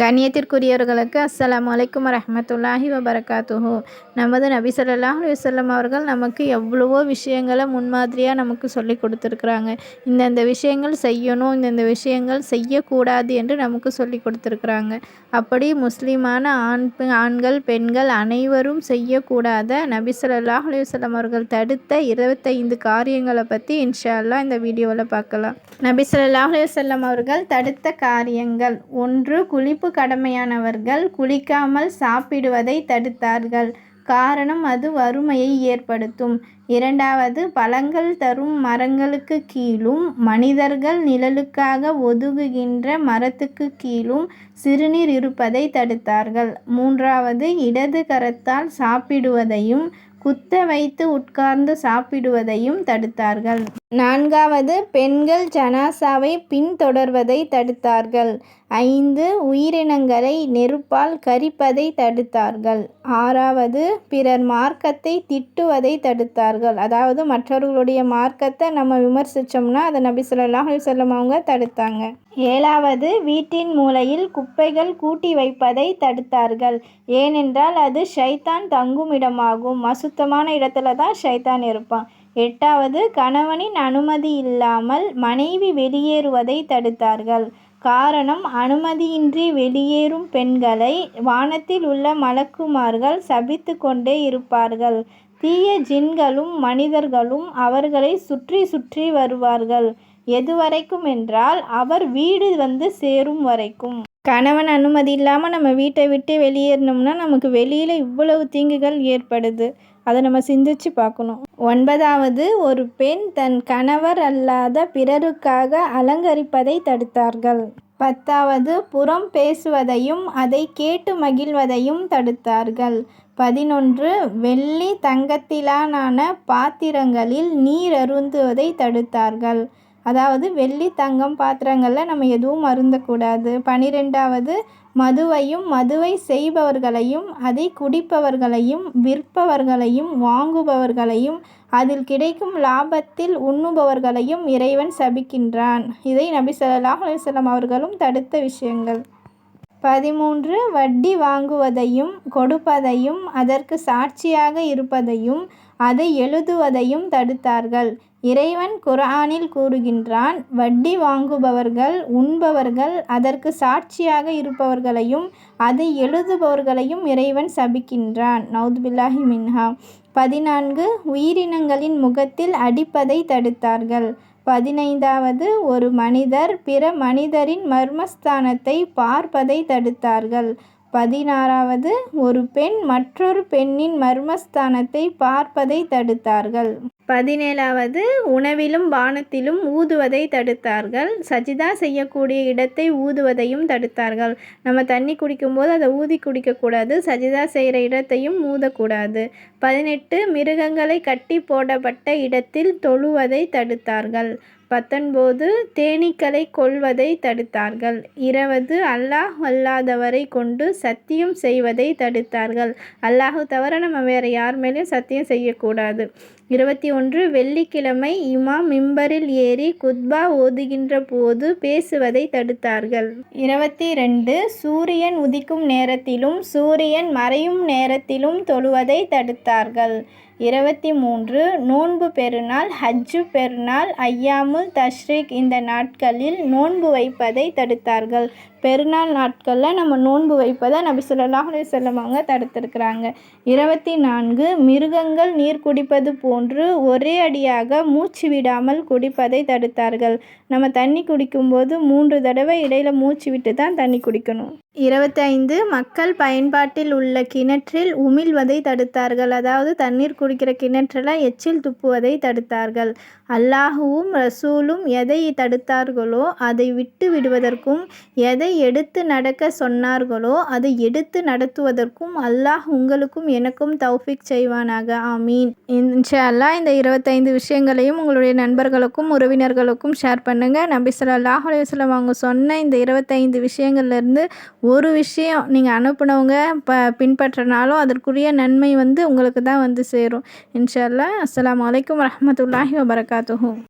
கண்ணியத்திற்குரியவர்களுக்கு அஸ்லாம் வலைக்கம் வரமத்துல்லாஹி வபரகாத்துஹு. நமது நபி சொல்லாஹ் வல்லம் அவர்கள் நமக்கு எவ்வளவோ விஷயங்களை முன்மாதிரியாக நமக்கு சொல்லி கொடுத்துருக்குறாங்க. இந்தந்த விஷயங்கள் செய்யணும் இந்தந்த விஷயங்கள் செய்யக்கூடாது என்று நமக்கு சொல்லி கொடுத்துருக்குறாங்க. அப்படி முஸ்லீமான ஆண் ஆண்கள் பெண்கள் அனைவரும் செய்யக்கூடாத நபி சொல்லாஹ் அவர்கள் தடுத்த இருபத்தைந்து காரியங்களை பற்றி இன்ஷா அல்லா இந்த வீடியோவில் பார்க்கலாம். நபி சொல்லாஹ் அவர்கள் தடுத்த காரியங்கள். ஒன்று குளிப்பு குளிப்பு கடமையானவர்கள் குளிக்காமல் சாப்பிடுவதை தடுத்தார்கள். காரணம் அது வறுமையை ஏற்படுத்தும். இரண்டாவது பழங்கள் தரும் மரங்களுக்கு கீழும் மனிதர்கள் நிழலுக்காக ஒதுங்குகின்ற மரத்துக்கு கீழும் சிறுநீர் இருப்பதை தடுத்தார்கள். மூன்றாவது இடது கரத்தால் சாப்பிடுவதையும் குத்த வைத்து உட்கார்ந்து சாப்பிடுவதையும் தடுத்தார்கள். நான்காவது பெண்கள் ஜனாசாவை பின்தொடர்வதை தடுத்தார்கள். ஐந்து உயிரினங்களை நெருப்பால் கரிப்பதை தடுத்தார்கள். ஆறாவது பிறர் மார்க்கத்தை திட்டுவதை தடுத்தார்கள். அதாவது மற்றவர்களுடைய மார்க்கத்தை நம்ம விமர்சித்தோம்னா அதை நபி சொல்லாஹ் சொல்லம் அவங்க தடுத்தாங்க. ஏழாவது வீட்டின் மூலையில் குப்பைகள் கூட்டி வைப்பதை தடுத்தார்கள். ஏனென்றால் அது ஷைத்தான் தங்குமிடமாகும். அசுத்தமான இடத்துல தான் ஷைத்தான் இருப்பான். எட்டாவது கணவனின் அனுமதி இல்லாமல் மனைவி வெளியேறுவதை தடுத்தார்கள். காரணம் அனுமதியின்றி வெளியேறும் பெண்களை வானத்தில் உள்ள மலக்குமார்கள் சபித்து கொண்டே இருப்பார்கள். தீய ஜின்களும் மனிதர்களும் அவர்களை சுற்றி சுற்றி வருவார்கள். எதுவரைக்கும் என்றால் அவர் வீடு வந்து சேரும் வரைக்கும். கணவன் அனுமதி இல்லாமல் நம்ம வீட்டை விட்டு வெளியேறினோம்னா நமக்கு வெளியில் இவ்வளவு தீங்குகள் ஏற்படுது. அதை நம்ம சிந்திச்சு பார்க்கணும். ஒன்பதாவது ஒரு பெண் தன் கணவர் அல்லாத பிறருக்காக அலங்கரிப்பதை தடுத்தார்கள். பத்தாவது புறம் பேசுவதையும் அதை கேட்டு மகிழ்வதையும் தடுத்தார்கள். பதினொன்று வெள்ளி தங்கத்திலான பாத்திரங்களில் நீர் அருந்துவதை தடுத்தார்கள். அதாவது வெள்ளி தங்கம் பாத்திரங்களில் நம்ம எதுவும் அருந்தக்கூடாது. பனிரெண்டாவது மதுவையும் மதுவை செய்பவர்களையும் அதை குடிப்பவர்களையும் விற்பவர்களையும் வாங்குபவர்களையும் அதில் கிடைக்கும் லாபத்தில் உண்ணுபவர்களையும் இறைவன் சபிக்கின்றான். இதை நபி சொல்லாஹ் அலுவலம் அவர்களும் தடுத்த விஷயங்கள். பதிமூன்று வட்டி வாங்குவதையும் கொடுப்பதையும் அதற்கு சாட்சியாக இருப்பதையும் அதை எழுதுவதையும் தடுத்தார்கள். இறைவன் குர்ஆனில் கூறுகின்றான் வட்டி வாங்குபவர்கள் உண்பவர்கள் அதற்கு சாட்சியாக இருப்பவர்களையும் அதை எழுதுபவர்களையும் இறைவன் சபிக்கின்றான். நவுதுபில்லாஹி மின்ஹா. பதினான்கு உயிரினங்களின் முகத்தில் அடிப்பதை தடுத்தார்கள். பதினைந்தாவது ஒரு மனிதர் பிற மனிதரின் மர்மஸ்தானத்தை பார்ப்பதை தடுத்தார்கள். பதினாறாவது ஒரு பெண் மற்றொரு பெண்ணின் மர்மஸ்தானத்தை பார்ப்பதை தடுத்தார்கள். பதினேழாவது உணவிலும் பானத்திலும் ஊதுவதை தடுத்தார்கள். சஜிதா செய்யக்கூடிய இடத்தை ஊதுவதையும் தடுத்தார்கள். நம்ம தண்ணி குடிக்கும்போது அதை ஊதி குடிக்கக்கூடாது. சஜிதா செய்கிற இடத்தையும் ஊதக்கூடாது. பதினெட்டு மிருகங்களை கட்டி போடப்பட்ட இடத்தில் தொழுவதை தடுத்தார்கள். பத்தொன்பது தேனீக்களை கொல்வதை தடுத்தார்கள். இருபது அல்லாஹ் அல்லாதவரை கொண்டு சத்தியம் செய்வதை தடுத்தார்கள். அல்லாஹு தவிர நம்ம வேறு யார் மேலேயும் சத்தியம் செய்யக்கூடாது. இருபத்தி ஒன்று வெள்ளிக்கிழமை இமாம் மிம்பரில் ஏறி குத்பா ஓதுகின்ற போது பேசுவதை தடுத்தார்கள். இருபத்தி ரெண்டு சூரியன் உதிக்கும் நேரத்திலும் சூரியன் மறையும் நேரத்திலும் தொழுவதை தடுத்தார்கள். இருபத்தி மூன்று நோன்பு பெருநாள் ஹஜ்ஜு பெருநாள் ஐயாமுல் தஷ்ரீக் இந்த நாட்களில் நோன்பு வைப்பதை தடுத்தார்கள். பெருநாள் நாட்களில் நம்ம நோன்பு வைப்பதை நபி சொல்லாஹ் செல்லம் அவங்க தடுத்திருக்கிறாங்க. இருபத்தி நான்கு மிருகங்கள் நீர் குடிப்பது போன்று ஒரே அடியாக மூச்சு விடாமல் குடிப்பதை தடுத்தார்கள். நம்ம தண்ணி குடிக்கும்போது மூன்று தடவை இடையில் மூச்சு விட்டு தான் தண்ணி குடிக்கணும். இருபத்தைந்து மக்கள் பயன்பாட்டில் உள்ள கிணற்றில் உமிழ்வதை தடுத்தார்கள். அதாவது தண்ணீர் குடிக்கிற கிணற்றில் எச்சில் துப்புவதை தடுத்தார்கள். அல்லாஹுவும் ரசூலும் எதை தடுத்தார்களோ அதை விட்டு விடுவதற்கும் எதை எடுத்து நடக்க சொன்னார்களோ அதை எடுத்து நடத்துவதற்கும் அல்லாஹ் உங்களுக்கும் எனக்கும் தௌஃபிக் செய்வானாக. ஆமீன். இன்ஷா அல்லாஹ் இந்த இருபத்தைந்து விஷயங்களையும் உங்களுடைய நண்பர்களுக்கும் உறவினர்களுக்கும் ஷேர் பண்ணுங்கள் நபி சொல்லாஹ் அலையம் அவங்க சொன்ன இந்த இருபத்தைந்து விஷயங்கள்லேருந்து ஒரு விஷயம் நீங்கள் அனுப்புனவங்க ப பின்பற்றினாலும் அதற்குரிய நன்மை வந்து உங்களுக்கு தான் வந்து சேரும். இன்ஷா அல்லா அஸ்லாம் வலைக்கம் வரமத்துல்லாஹி வபரகாத்துஹூ.